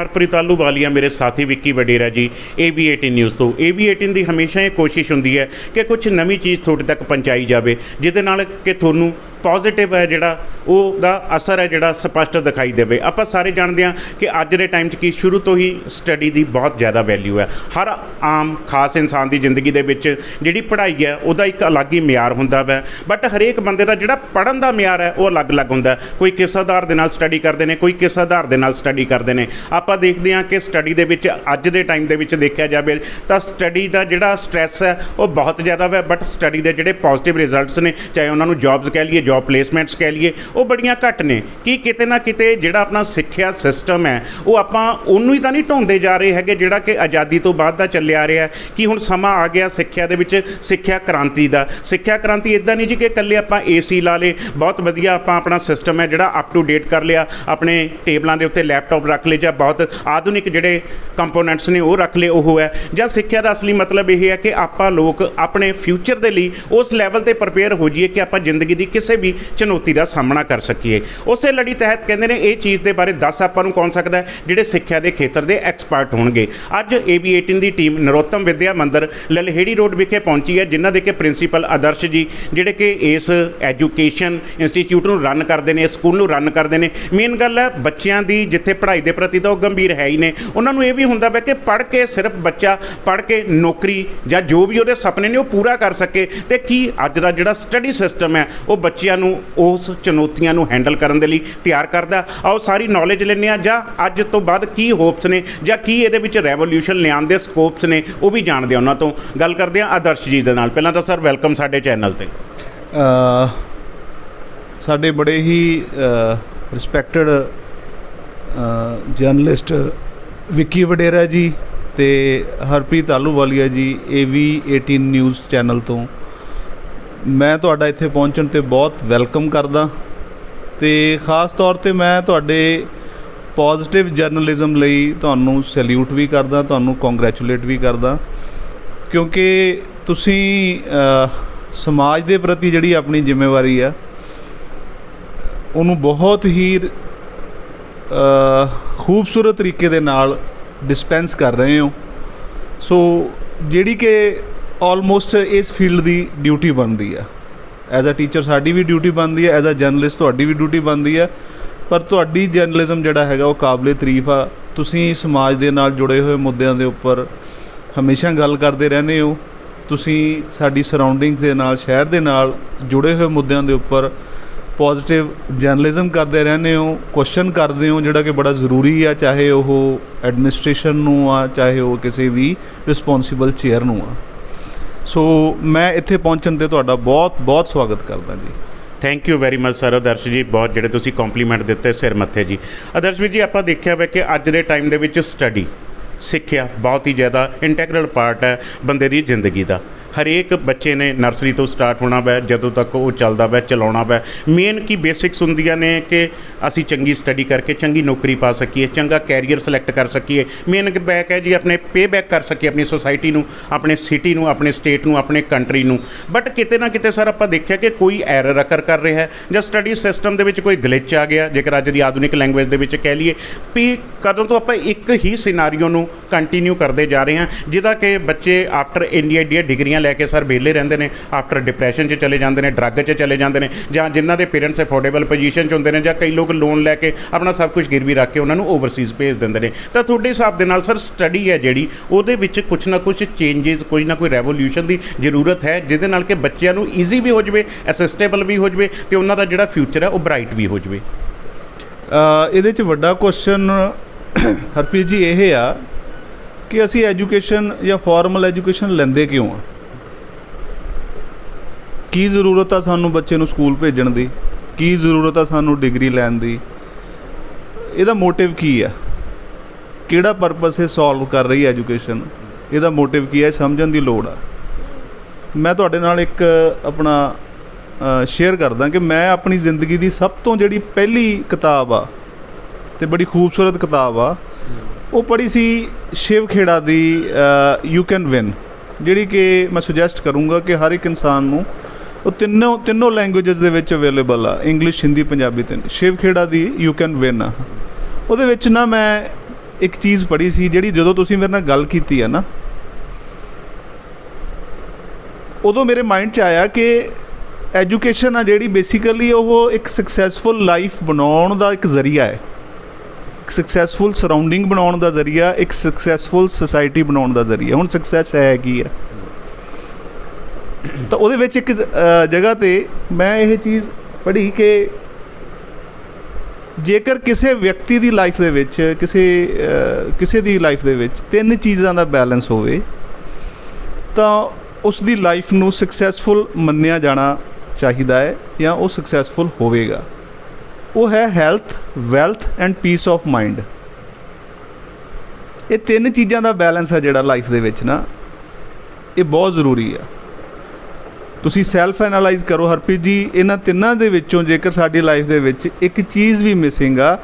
ਹਰਪ੍ਰੀਤ ਆਲੂ ਵਾਲੀਆ ਮੇਰੇ ਸਾਥੀ ਵਿੱਕੀ ਵਡੇਰਾ ਜੀ AV18 ਨਿਊਜ਼ ਤੋਂ। AV18 ਦੀ ਹਮੇਸ਼ਾ ਇਹ ਕੋਸ਼ਿਸ਼ ਹੁੰਦੀ ਹੈ ਕਿ ਕੁਝ ਨਵੀਂ ਚੀਜ਼ ਤੁਹਾਡੇ ਤੱਕ ਪਹੁੰਚਾਈ ਜਾਵੇ, ਜਿਹਦੇ ਨਾਲ ਕਿ ਤੁਹਾਨੂੰ ਪੋਜ਼ਿਟਿਵ ਹੈ ਜਿਹੜਾ ਉਹ ਦਾ ਅਸਰ ਹੈ ਜਿਹੜਾ ਸਪਸ਼ਟ ਦਿਖਾਈ ਦੇਵੇ। ਆਪਾਂ ਸਾਰੇ ਜਾਣਦੇ ਹਾਂ ਕਿ ਅੱਜ ਦੇ ਟਾਈਮ 'ਚ ਕੀ ਸ਼ੁਰੂ ਤੋਂ ਹੀ ਸਟੱਡੀ ਦੀ ਬਹੁਤ ਜ਼ਿਆਦਾ ਵੈਲਿਊ ਹੈ। ਹਰ ਆਮ ਖਾਸ ਇਨਸਾਨ ਦੀ ਜ਼ਿੰਦਗੀ ਦੇ ਵਿੱਚ ਜਿਹੜੀ ਪੜ੍ਹਾਈ ਹੈ, ਉਹਦਾ ਇੱਕ ਅਲੱਗ ਹੀ ਮਿਆਰ ਹੁੰਦਾ ਵੈ। ਬਟ ਹਰੇਕ ਬੰਦੇ ਦਾ ਜਿਹੜਾ ਪੜ੍ਹਨ ਦਾ ਮਿਆਰ ਹੈ, ਉਹ ਅਲੱਗ-ਅਲੱਗ ਹੁੰਦਾ ਕੋਈ ਕਿਸ ਆਧਾਰ ਦੇ ਨਾਲ ਸਟੱਡੀ ਕਰਦੇ ਨੇ, ਕੋਈ ਕਿਸ ਆਧਾਰ ਦੇ ਨਾਲ ਸਟੱਡੀ ਕਰਦੇ ਨੇ। ਆਪਾਂ ਦੇਖਦੇ ਹਾਂ ਕਿ ਸਟੱਡੀ ਦੇ ਵਿੱਚ ਅੱਜ ਦੇ ਟਾਈਮ ਦੇ ਵਿੱਚ ਦੇਖਿਆ ਜਾਵੇ ਤਾਂ ਸਟੱਡੀ ਦਾ ਜਿਹੜਾ ਸਟ੍ਰੈਸ ਹੈ, ਉਹ ਬਹੁਤ ਜ਼ਿਆਦਾ ਹੈ ਬਟ ਸਟੱਡੀ ਦੇ ਜਿਹੜੇ ਪੋਜ਼ਿਟਿਵ ਰਿਜ਼ਲਟਸ ਨੇ, ਚਾਹੇ ਉਹਨਾਂ ਨੂੰ ਜੌਬਸ ਕਹਿ ਲਈਏ ਜੌਬ ਪਲੇਸਮੈਂਟਸ ਕਹਿ ਲਈਏ, ਉਹ ਬੜੀਆਂ ਘੱਟ ਨੇ। ਕਿ ਕਿਤੇ ਨਾ ਕਿਤੇ ਜਿਹੜਾ ਆਪਣਾ ਸਿੱਖਿਆ ਸਿਸਟਮ ਹੈ, ਉਹ ਆਪਾਂ ਉਹਨੂੰ ਹੀ ਤਾਂ ਨਹੀਂ ਢਾਉਂਦੇ ਜਾ ਰਹੇ ਹੈਗੇ ਜਿਹੜਾ ਕਿ ਆਜ਼ਾਦੀ ਤੋਂ ਬਾਅਦ ਦਾ ਚੱਲਿਆ ਆ ਰਿਹਾ। ਕਿ ਹੁਣ ਸਮਾਂ ਆ ਗਿਆ ਸਿੱਖਿਆ ਦੇ ਵਿੱਚ, ਸਿੱਖਿਆ ਕ੍ਰਾਂਤੀ ਦਾ। ਸਿੱਖਿਆ ਕ੍ਰਾਂਤੀ ਇਦਾਂ ਨਹੀਂ ਜੀ ਕਿ ਇਕੱਲੇ ਆਪਾਂ ਏਸੀ ਲਾ ਲੇ ਬਹੁਤ ਵਧੀਆ ਆਪਾਂ ਆਪਣਾ ਸਿਸਟਮ ਹੈ ਜਿਹੜਾ ਅਪ ਟੂ ਡੇਟ ਕਰ ਲਿਆ, ਆਪਣੇ ਟੇਬਲਾਂ ਦੇ ਉੱਤੇ ਲੈਪਟਾਪ ਰੱਖ ਲਏ ਜਾਂ ਬਹੁਤ ਆਧੁਨਿਕ ਜਿਹੜੇ ਕੰਪੋਨੈਂਟਸ ਨੇ ਉਹ ਰੱਖ ਲਏ, ਉਹ ਹੈ। ਜਾਂ ਸਿੱਖਿਆ ਦਾ ਅਸਲੀ ਮਤਲਬ ਇਹ ਹੈ ਕਿ ਆਪਾਂ ਲੋਕ ਆਪਣੇ ਫਿਊਚਰ ਦੇ ਲਈ ਉਸ ਲੈਵਲ ਤੇ ਪ੍ਰਪੇਅਰ ਹੋ ਜਾਈਏ ਕਿ ਆਪਾਂ ਜ਼ਿੰਦਗੀ ਦੀ ਕਿਸੇ ਵੀ ਚੁਣੌਤੀ ਦਾ ਸਾਹਮਣਾ ਕਰ ਸਕੀਏ। ਉਸੇ ਲੜੀ ਤਹਿਤ ਕਹਿੰਦੇ ਨੇ, ਇਹ ਚੀਜ਼ ਦੇ ਬਾਰੇ ਦੱਸ ਆਪਾਂ ਨੂੰ ਕੌਣ ਸਕਦਾ ਜਿਹੜੇ ਸਿੱਖਿਆ ਦੇ ਖੇਤਰ ਦੇ ਐਕਸਪਰਟ ਹੋਣਗੇ। ਅੱਜ AB18 ਦੀ ਟੀਮ ਨਰੋਤਮ ਵਿਦਿਆ ਮੰਦਿਰ ਲਲਹੇੜੀ ਰੋਡ ਵਿਖੇ ਪਹੁੰਚੀ ਹੈ, ਜਿਨ੍ਹਾਂ ਦੇ ਕਿ ਪ੍ਰਿੰਸੀਪਲ ਆਦਰਸ਼ ਜੀ, ਜਿਹੜੇ ਕਿ ਇਸ ਐਜੂਕੇਸ਼ਨ ਇੰਸਟੀਚਿਊਟ ਨੂੰ ਰਨ ਕਰਦੇ ਨੇ, ਇਸ ਸਕੂਲ ਨੂੰ ਰਨ ਕਰਦੇ ਨੇ। ਮੇਨ ਗੱਲ ਹੈ, ਬੱਚਿਆਂ ਦੀ ਜਿੱਥੇ ਪੜ੍ਹਾਈ ਦੇ ਪ੍ਰਤੀ ਤਾਂ ਉਹ ਗੰਭੀਰ ਹੈ ਹੀ ਨੇ। ਉਹਨਾਂ ਨੂੰ ਇਹ ਵੀ ਹੁੰਦਾ ਵਾ ਕਿ ਪੜ੍ਹ ਕੇ ਸਿਰਫ ਬੱਚਾ, ਪੜ੍ਹ ਕੇ ਨੌਕਰੀ ਜਾਂ ਜੋ ਵੀ ਉਹਦੇ ਸੁਪਨੇ ਨੇ ਉਹ ਪੂਰਾ ਕਰ ਸਕੇ। ਤੇ ਕੀ ਅੱਜ ਦਾ ਜਿਹੜਾ ਸਟੱਡੀ ਸਿਸਟਮ ਹੈ, ਉਹ ਬੱਚੇ ਬੱਚਿਆਂ ਨੂੰ ਉਸ ਚੁਣੌਤੀਆਂ ਨੂੰ ਹੈਂਡਲ ਕਰਨ ਦੇ ਲਈ ਤਿਆਰ ਕਰਦਾ। ਆਓ ਸਾਰੀ ਨੌਲੇਜ ਲੈਂਦੇ ਆ ਜਾਂ ਅੱਜ ਤੋਂ ਬਾਅਦ ਕੀ ਹੋਪਸ ਨੇ, ਜਾਂ ਕੀ ਇਹਦੇ ਵਿੱਚ ਰੈਵੋਲੂਸ਼ਨ ਲਿਆਉਣ ਦੇ ਸਕੋਪਸ ਨੇ, ਉਹ ਵੀ ਜਾਣਦੇ ਆ ਉਹਨਾਂ ਤੋਂ। ਗੱਲ ਕਰਦੇ ਆ ਆਦਰਸ਼ ਜੀ ਦੇ ਨਾਲ। ਪਹਿਲਾਂ ਤਾਂ ਸਰ ਵੈਲਕਮ ਸਾਡੇ ਚੈਨਲ ਤੇ। ਸਾਡੇ ਬੜੇ ਹੀ ਰਿਸਪੈਕਟਡ ਜਰਨਲਿਸਟ ਵਿੱਕੀ ਵਡੇਰਾ ਜੀ ਤੇ ਹਰਪ੍ਰੀਤ ਆਲੂਵਾਲੀਆ ਜੀ AV18 ਨਿਊਜ਼ ਚੈਨਲ ਤੋਂ। ਮੈਂ ਤੁਹਾਡਾ ਇੱਥੇ ਪਹੁੰਚਣ ਤੇ ਬਹੁਤ ਵੈਲਕਮ ਕਰਦਾ। ਤੇ ਖਾਸ ਤੌਰ ਤੇ ਮੈਂ ਤੁਹਾਡੇ ਪੋਜ਼ਿਟਿਵ ਜਰਨਲਿਜ਼ਮ ਲਈ ਤੁਹਾਨੂੰ ਸੈਲੂਟ ਵੀ ਕਰਦਾ, ਤੁਹਾਨੂੰ ਕੰਗ੍ਰੈਚੁਲੇਟ ਵੀ ਕਰਦਾ। ਕਿਉਂਕਿ ਤੁਸੀਂ ਸਮਾਜ ਦੇ ਪ੍ਰਤੀ ਜਿਹੜੀ ਆਪਣੀ ਜ਼ਿੰਮੇਵਾਰੀ ਆ, ਉਹਨੂੰ ਬਹੁਤ ਹੀ ਖੂਬਸੂਰਤ ਤਰੀਕੇ ਦੇ ਨਾਲ ਡਿਸਪੈਂਸ ਕਰ ਰਹੇ ਹੋ। ਸੋ, ਜਿਹੜੀ ਕਿ ਆਲਮੋਸਟ ਇਸ ਫੀਲਡ ਦੀ ਡਿਊਟੀ ਬਣਦੀ ਆ। ਐਜ਼ ਅ ਟੀਚਰ ਸਾਡੀ ਵੀ ਡਿਊਟੀ ਬਣਦੀ ਹੈ ਐਜ਼ ਅ ਜਰਨਲਿਸਟ ਤੁਹਾਡੀ ਵੀ ਡਿਊਟੀ ਬਣਦੀ ਆ। ਪਰ ਤੁਹਾਡੀ ਜਰਨਲਿਜ਼ਮ ਜਿਹੜਾ ਹੈਗਾ ਉਹ ਕਾਬਲੇ ਤਾਰੀਫ ਆ। ਤੁਸੀਂ ਸਮਾਜ ਦੇ ਨਾਲ ਜੁੜੇ ਹੋਏ ਮੁੱਦਿਆਂ ਦੇ ਉੱਪਰ ਹਮੇਸ਼ਾ ਗੱਲ ਕਰਦੇ ਰਹਿੰਦੇ ਹੋ। ਤੁਸੀਂ ਸਾਡੀ ਸਰਾਊਂਡਿੰਗਸ ਦੇ ਨਾਲ, ਸ਼ਹਿਰ ਦੇ ਨਾਲ ਜੁੜੇ ਹੋਏ ਮੁੱਦਿਆਂ ਦੇ ਉੱਪਰ ਪੋਜ਼ਿਟਿਵ ਜਰਨਲਿਜ਼ਮ ਕਰਦੇ ਰਹਿੰਦੇ ਹੋ। ਕੁਐਸਚਨ ਕਰਦੇ ਹੋ ਜਿਹੜਾ ਕਿ ਬੜਾ ਜ਼ਰੂਰੀ ਆ, ਚਾਹੇ ਉਹ ਐਡਮਿਨਿਸਟ੍ਰੇਸ਼ਨ ਨੂੰ ਆ, ਚਾਹੇ ਉਹ ਕਿਸੇ ਵੀ ਰਿਸਪੌਂਸਿਬਲ ਚੇਅਰ ਨੂੰ ਆ। ਸੋ ਮੈਂ ਇੱਥੇ ਪਹੁੰਚਣ ਤੇ ਤੁਹਾਡਾ ਬਹੁਤ ਬਹੁਤ ਸਵਾਗਤ ਕਰਦਾ ਜੀ। Thank you very much sir Adarsh ji, ਬਹੁਤ ਜਿਹੜੇ ਤੁਸੀਂ ਕੰਪਲੀਮੈਂਟ ਦਿੱਤੇ ਸਿਰ ਮੱਥੇ ਜੀ। ਆਦਰਸ਼ ਵੀ ਜੀ, ਆਪਾਂ ਦੇਖਿਆ ਵੇ ਕਿ ਅੱਜ ਦੇ ਟਾਈਮ ਦੇ ਵਿੱਚ ਸਟੱਡੀ ਸਿੱਖਿਆ ਬਹੁਤ ਹੀ ਜ਼ਿਆਦਾ ਇੰਟੈਗਰਲ ਪਾਰਟ ਹੈ ਬੰਦੇ ਦੀ ਜ਼ਿੰਦਗੀ ਦਾ। ਹਰੇਕ ਬੱਚੇ ਨੇ ਨਰਸਰੀ ਤੋਂ ਸਟਾਰਟ ਹੋਣਾ ਵੈ, ਜਦੋਂ ਤੱਕ ਉਹ ਚੱਲਦਾ ਵੈ, ਚਲਾਉਣਾ ਵੈ। ਮੇਨ ਕੀ ਬੇਸਿਕਸ ਹੁੰਦੀਆਂ ਨੇ ਕਿ ਅਸੀਂ ਚੰਗੀ ਸਟੱਡੀ ਕਰਕੇ ਚੰਗੀ ਨੌਕਰੀ ਪਾ ਸਕੀਏ, ਚੰਗਾ ਕੈਰੀਅਰ ਸਿਲੈਕਟ ਕਰ ਸਕੀਏ। ਮੇਨ ਬੈਕ ਹੈ ਜੀ, ਆਪਣੇ ਪੇ ਬੈਕ ਕਰ ਸਕੀਏ ਆਪਣੀ ਸੋਸਾਇਟੀ ਨੂੰ, ਆਪਣੇ ਸਿਟੀ ਨੂੰ, ਆਪਣੇ ਸਟੇਟ ਨੂੰ, ਆਪਣੇ ਕੰਟਰੀ ਨੂੰ। ਬਟ ਕਿਤੇ ਨਾ ਕਿਤੇ ਸਰ ਆਪਾਂ ਦੇਖਿਆ ਕਿ ਕੋਈ ਐਰਰ ਅਕਰ ਕਰ ਰਿਹਾ ਹੈ, ਜਾਂ ਸਟੱਡੀ ਸਿਸਟਮ ਦੇ ਵਿੱਚ ਕੋਈ ਗਲਿਚ ਆ ਗਿਆ, ਜੇਕਰ ਅੱਜ ਦੀ ਆਧੁਨਿਕ ਲੈਂਗੁਏਜ ਦੇ ਵਿੱਚ ਕਹਿ ਲਈਏ, ਵੀ ਕਦੋਂ ਤੋਂ ਆਪਾਂ ਇੱਕ ਹੀ ਸਿਨਾਰੀਓ ਨੂੰ ਕੰਟੀਨਿਊ ਕਰਦੇ ਜਾ ਰਹੇ ਹਾਂ, ਜਿਹਦਾ ਕਿ ਬੱਚੇ ਆਫਟਰ ਇੰਡੀਆ ਦੀਆਂ ਡਿਗਰੀਆਂ ਲੈ ਕੇ ਸਰ ਵਿਹਲੇ ਰਹਿੰਦੇ ਨੇ ਆਫਟਰ ਡਿਪਰੈਸ਼ਨ 'ਚ ਚਲੇ ਜਾਂਦੇ ਨੇ ਡਰੱਗ 'ਚ ਚਲੇ ਜਾਂਦੇ ਨੇ, ਜਾਂ ਜਿਨ੍ਹਾਂ ਦੇ ਪੇਰੈਂਟਸ ਅਫੋਰਡੇਬਲ ਪੋਜੀਸ਼ਨ 'ਚ ਹੁੰਦੇ ਨੇ, ਜਾਂ ਕਈ ਲੋਕ ਲੋਨ ਲੈ ਕੇ ਆਪਣਾ ਸਭ ਕੁਝ ਗਿਰਵੀ ਰੱਖ ਕੇ ਉਹਨਾਂ ਨੂੰ ਓਵਰਸੀਜ਼ ਭੇਜ ਦਿੰਦੇ ਨੇ। ਤਾਂ ਤੁਹਾਡੇ ਹਿਸਾਬ ਦੇ ਨਾਲ ਸਰ ਸਟੱਡੀ ਹੈ ਜਿਹੜੀ, ਉਹਦੇ ਵਿੱਚ ਕੁਝ ਨਾ ਕੁਝ ਚੇਂਜਸ ਕੋਈ ਨਾ ਕੋਈ ਰੈਵੋਲੂਸ਼ਨ ਦੀ ਜ਼ਰੂਰਤ ਹੈ, ਜਿਹਦੇ ਨਾਲ ਕਿ ਬੱਚਿਆਂ ਨੂੰ ਈਜ਼ੀ ਵੀ ਹੋ ਜਵੇ ਅਸਿਸਟੇਬਲ ਵੀ ਹੋ ਜਵੇ ਤੇ ਉਹਨਾਂ ਦਾ ਜਿਹੜਾ ਫਿਊਚਰ ਹੈ ਉਹ ਬ੍ਰਾਈਟ ਵੀ ਹੋ ਜਵੇ। ਇਹਦੇ 'ਚ ਵੱਡਾ ਕੁਐਸਚਨ ਹਰਪ੍ਰੀਤ ਜੀ ਇਹ ਆ ਕਿ ਅਸੀਂ ਐਜੂਕੇਸ਼ਨ ਜਾਂ ਫਾਰਮਲ ਐਜੂਕੇਸ਼ਨ ਲੈਂਦੇ ਕਿਉਂ ਆ? ਕੀ ਜ਼ਰੂਰਤ ਆ ਸਾਨੂੰ ਬੱਚੇ ਨੂੰ ਸਕੂਲ ਭੇਜਣ ਦੀ? ਕੀ ਜ਼ਰੂਰਤ ਆ ਸਾਨੂੰ ਡਿਗਰੀ ਲੈਣ ਦੀ? ਇਹਦਾ ਮੋਟਿਵ ਕੀ ਆ? ਕਿਹੜਾ ਪਰਪਸ ਇਹ ਸੋਲਵ ਕਰ ਰਹੀ ਹੈ ਐਜੂਕੇਸ਼ਨ ਇਹਦਾ ਮੋਟਿਵ ਕੀ ਹੈ ਇਹ ਸਮਝਣ ਦੀ ਲੋੜ ਆ। ਮੈਂ ਤੁਹਾਡੇ ਨਾਲ ਇੱਕ, ਆਪਣਾ ਸ਼ੇਅਰ ਕਰਦਾ ਕਿ ਮੈਂ ਆਪਣੀ ਜ਼ਿੰਦਗੀ ਦੀ ਸਭ ਤੋਂ ਜਿਹੜੀ ਪਹਿਲੀ ਕਿਤਾਬ ਆ, ਤੇ ਬੜੀ ਖੂਬਸੂਰਤ ਕਿਤਾਬ ਆ, ਉਹ ਪੜ੍ਹੀ ਸੀ ਸ਼ਿਵ ਖੇੜਾ ਦੀ ਯੂ ਕੈਨ ਵਿਨ ਜਿਹੜੀ ਕਿ ਮੈਂ ਸੁਜੈਸਟ ਕਰੂੰਗਾ ਕਿ ਹਰ ਇੱਕ ਇਨਸਾਨ ਨੂੰ ਉਹ ਤਿੰਨੋਂ ਤਿੰਨੋਂ ਲੈਂਗੁਏਜਸ ਦੇ ਵਿੱਚ ਅਵੇਲੇਬਲ ਆ ਇੰਗਲਿਸ਼ ਹਿੰਦੀ ਪੰਜਾਬੀ ਤਿੰਨ। ਸ਼ਿਵ ਖੇੜਾ ਦੀ ਯੂ ਕੈਨ ਵਿਨ ਆ। ਉਹਦੇ ਵਿੱਚ ਨਾ ਮੈਂ ਇੱਕ ਚੀਜ਼ ਪੜ੍ਹੀ ਸੀ, ਜਿਹੜੀ ਜਦੋਂ ਤੁਸੀਂ ਮੇਰੇ ਨਾਲ ਗੱਲ ਕੀਤੀ ਆ ਨਾ, ਉਦੋਂ ਮੇਰੇ ਮਾਈਂਡ 'ਚ ਆਇਆ ਕਿ ਐਜੂਕੇਸ਼ਨ ਆ ਜਿਹੜੀ ਬੇਸਿਕਲੀ ਉਹ ਇੱਕ ਸਕਸੈਸਫੁਲ ਲਾਈਫ ਬਣਾਉਣ ਦਾ ਇੱਕ ਜ਼ਰੀਆ ਹੈ। ਇੱਕ ਸਕਸੈਸਫੁਲ ਸਰਾਊਂਡਿੰਗ ਬਣਾਉਣ ਦਾ ਜ਼ਰੀਆ, ਇੱਕ ਸਕਸੈਸਫੁਲ ਸੋਸਾਇਟੀ ਬਣਾਉਣ ਦਾ ਜ਼ਰੀਆ। ਹੁਣ ਸਕਸੈਸ ਹੈ ਕੀ ਹੈ ਤਾਂ ਉਹਦੇ ਵਿੱਚ ਇੱਕ ਜਗ੍ਹਾ ਤੇ ਮੈਂ ਇਹ ਚੀਜ਼ ਪੜ੍ਹੀ ਕਿ ਜੇਕਰ ਕਿਸੇ ਵਿਅਕਤੀ ਦੀ ਲਾਈਫ ਦੇ ਵਿੱਚ, ਕਿਸੇ ਕਿਸੇ ਦੀ ਲਾਈਫ ਦੇ ਵਿੱਚ ਤਿੰਨ ਚੀਜ਼ਾਂ ਦਾ ਬੈਲੈਂਸ ਹੋਵੇ, ਤਾਂ ਉਸ ਦੀ ਲਾਈਫ ਨੂੰ ਸਕਸੈਸਫੁਲ ਮੰਨਿਆ ਜਾਣਾ ਚਾਹੀਦਾ ਹੈ ਜਾਂ ਉਹ ਸਕਸੈਸਫੁਲ ਹੋਵੇਗਾ। ਉਹ ਹੈ health wealth and peace of mind ਇਹ ਤਿੰਨ ਚੀਜ਼ਾਂ ਦਾ ਬੈਲੈਂਸ ਹੈ ਜਿਹੜਾ ਲਾਈਫ ਦੇ ਵਿੱਚ ਨਾ, ਇਹ ਬਹੁਤ ਜ਼ਰੂਰੀ ਆ। ਤੁਸੀਂ ਸੈਲਫ ਐਨਾਲਾਈਜ਼ ਕਰੋ ਹਰਪ੍ਰੀਤ ਜੀ, ਇਹਨਾਂ ਤਿੰਨਾਂ ਦੇ ਵਿੱਚੋਂ ਜੇਕਰ ਸਾਡੀ ਲਾਈਫ ਦੇ ਵਿੱਚ ਇੱਕ ਚੀਜ਼ ਵੀ ਮਿਸਿੰਗ ਆ,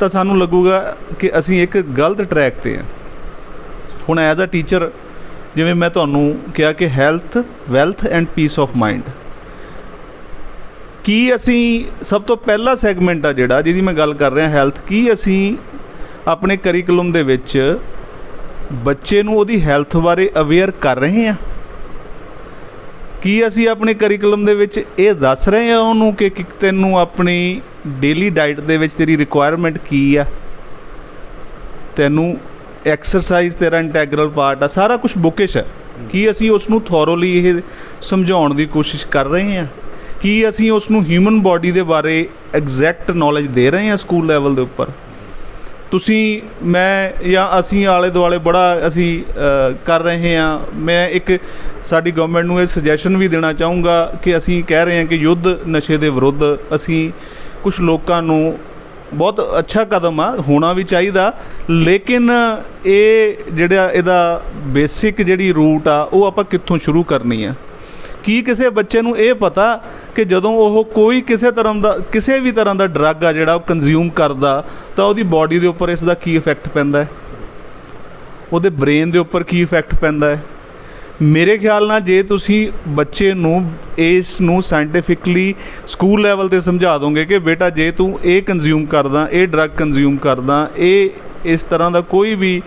ਤਾਂ ਸਾਨੂੰ ਲੱਗੂਗਾ ਕਿ ਅਸੀਂ ਇੱਕ ਗਲਤ ਟਰੈਕ ਤੇ ਆ। ਹੁਣ ਐਜ਼ ਅ ਟੀਚਰ ਜਿਵੇਂ ਮੈਂ ਤੁਹਾਨੂੰ ਕਿਹਾ ਕਿ health wealth and peace of mind ਕੀ ਅਸੀਂ ਸਭ ਤੋਂ ਪਹਿਲਾ ਸੈਗਮੈਂਟ ਆ ਜਿਹੜਾ, ਜਿਹਦੀ ਮੈਂ ਗੱਲ ਕਰ ਰਿਹਾ ਹੈਲਥ ਕੀ ਅਸੀਂ ਆਪਣੇ ਕਰਿਕੂਲਮ ਦੇ ਵਿੱਚ ਬੱਚੇ ਨੂੰ ਉਹਦੀ ਹੈਲਥ ਬਾਰੇ ਅਵੇਅਰ ਕਰ ਰਹੇ ਹਾਂ ਕੀ ਅਸੀਂ ਆਪਣੇ ਕਰਿਕੂਲਮ ਦੇ ਵਿੱਚ ਇਹ ਦੱਸ ਰਹੇ ਹਾਂ ਉਹਨੂੰ ਕਿ ਕਿ ਤੈਨੂੰ ਆਪਣੀ ਡੇਲੀ ਡਾਈਟ ਦੇ ਵਿੱਚ ਤੇਰੀ ਰਿਕੁਆਇਰਮੈਂਟ ਕੀ ਆ? ਤੈਨੂੰ ਐਕਸਰਸਾਈਜ਼ ਤੇਰਾ ਇੰਟੈਗਰਲ ਪਾਰਟ ਆ, ਸਾਰਾ ਕੁਝ ਬੁਕਿਸ਼ ਹੈ ਕੀ ਅਸੀਂ ਉਸ ਨੂੰ ਥੋਰੋਲੀ ਇਹ ਸਮਝਾਉਣ ਦੀ ਕੋਸ਼ਿਸ਼ ਕਰ ਰਹੇ ਹਾਂ? ਕੀ ਅਸੀਂ ਉਸ ਨੂੰ ਹਿਊਮਨ ਬਾਡੀ ਦੇ ਬਾਰੇ ਐਗਜ਼ੈਕਟ ਨੌਲੇਜ ਦੇ ਰਹੇ ਹਾਂ ਸਕੂਲ ਲੈਵਲ ਦੇ ਉੱਪਰ? ਤੁਸੀਂ, ਮੈਂ ਜਾਂ ਅਸੀਂ ਆਲੇ ਦੁਆਲੇ ਬੜਾ ਅਸੀਂ ਕਰ ਰਹੇ ਹਾਂ। ਮੈਂ ਇੱਕ ਸਾਡੀ ਗਵਰਨਮੈਂਟ ਨੂੰ ਇਹ ਸੁਜੈਸ਼ਨ ਵੀ ਦੇਣਾ ਚਾਹੂੰਗਾ ਕਿ ਅਸੀਂ ਕਹਿ ਰਹੇ ਹਾਂ ਕਿ ਯੁੱਧ ਨਸ਼ੇ ਦੇ ਵਿਰੁੱਧ ਅਸੀਂ ਕੁਝ ਲੋਕਾਂ ਨੂੰ ਬਹੁਤ ਅੱਛਾ ਕਦਮ ਆ, ਹੋਣਾ ਵੀ ਚਾਹੀਦਾ। ਲੇਕਿਨ ਇਹ ਜਿਹੜਾ ਇਹਦਾ ਬੇਸਿਕ ਜਿਹੜੀ ਰੂਟ ਆ, ਉਹ ਆਪਾਂ ਕਿੱਥੋਂ ਸ਼ੁਰੂ ਕਰਨੀ ਆ? ਕੀ ਕਿਸੇ ਬੱਚੇ ਨੂੰ ਇਹ ਪਤਾ ਕਿ ਜਦੋਂ ਉਹ ਕੋਈ ਕਿਸੇ ਤਰ੍ਹਾਂ ਦਾ, ਕਿਸੇ ਵੀ ਤਰ੍ਹਾਂ ਦਾ ਡਰੱਗ ਆ ਜਿਹੜਾ ਉਹ ਕੰਜ਼ਿਊਮ ਕਰਦਾ, ਤਾਂ ਉਹਦੀ ਬਾਡੀ ਦੇ ਉੱਪਰ ਇਸ ਦਾ ਕੀ ਇਫੈਕਟ ਪੈਂਦਾ ਹੈ? ਉਹਦੇ ਬ੍ਰੇਨ ਦੇ ਉੱਪਰ ਕੀ ਇਫੈਕਟ ਪੈਂਦਾ ਹੈ? ਮੇਰੇ ਖਿਆਲ ਨਾਲ ਜੇ ਤੁਸੀਂ ਬੱਚੇ ਨੂੰ ਇਸ ਨੂੰ ਸਾਇੰਟੀਫਿਕਲੀ ਸਕੂਲ ਲੈਵਲ ਤੇ ਸਮਝਾ ਦੋਗੇ ਕਿ ਬੇਟਾ ਜੇ ਤੂੰ ਇਹ ਕੰਜ਼ਿਊਮ ਕਰਦਾ, ਇਹ ਡਰੱਗ ਕੰਜ਼ਿਊਮ ਕਰਦਾ, ਇਹ ਇਸ ਤਰ੍ਹਾਂ ਦਾ ਕੋਈ ਵੀ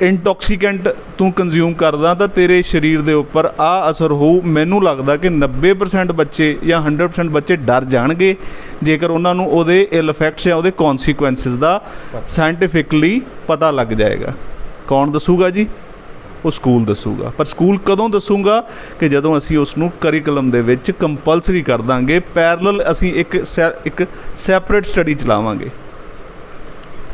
ਇੰਟੋਕਸੀਕੈਂਟ ਤੂੰ ਕੰਜ਼ਿਊਮ ਕਰਦਾ ਤਾਂ ਤੇਰੇ ਸਰੀਰ ਦੇ ਉੱਪਰ ਆ ਅਸਰ ਹੋਊ। ਮੈਨੂੰ ਲੱਗਦਾ ਕਿ 90% ਬੱਚੇ ਜਾਂ 100% ਬੱਚੇ ਡਰ ਜਾਣਗੇ, ਜੇਕਰ ਉਹਨਾਂ ਨੂੰ ਉਹਦੇ ਇਲ ਇਫੈਕਟਸ ਜਾਂ ਉਹਦੇ ਕੌਨਸੀਕੁਐਂਸਸ ਦਾ ਸਾਇੰਟੀਫਿਕਲੀ ਪਤਾ ਲੱਗ ਜਾਏਗਾ। ਕੌਣ ਦੱਸੂਗਾ ਜੀ? ਉਹ ਸਕੂਲ ਦੱਸੂਗਾ। ਪਰ ਸਕੂਲ ਕਦੋਂ ਦੱਸੂਗਾ ਕਿ ਜਦੋਂ ਅਸੀਂ ਉਸ ਨੂੰ ਕਰਿਕੂਲਮ ਦੇ ਵਿੱਚ ਕੰਪਲਸਰੀ ਕਰ ਦਾਂਗੇ ਪੈਰਲਲ ਅਸੀਂ ਇੱਕ ਸੈ- ਇੱਕ ਸੈਪਰੇਟ ਸਟੱਡੀ ਚਲਾਵਾਂਗੇ।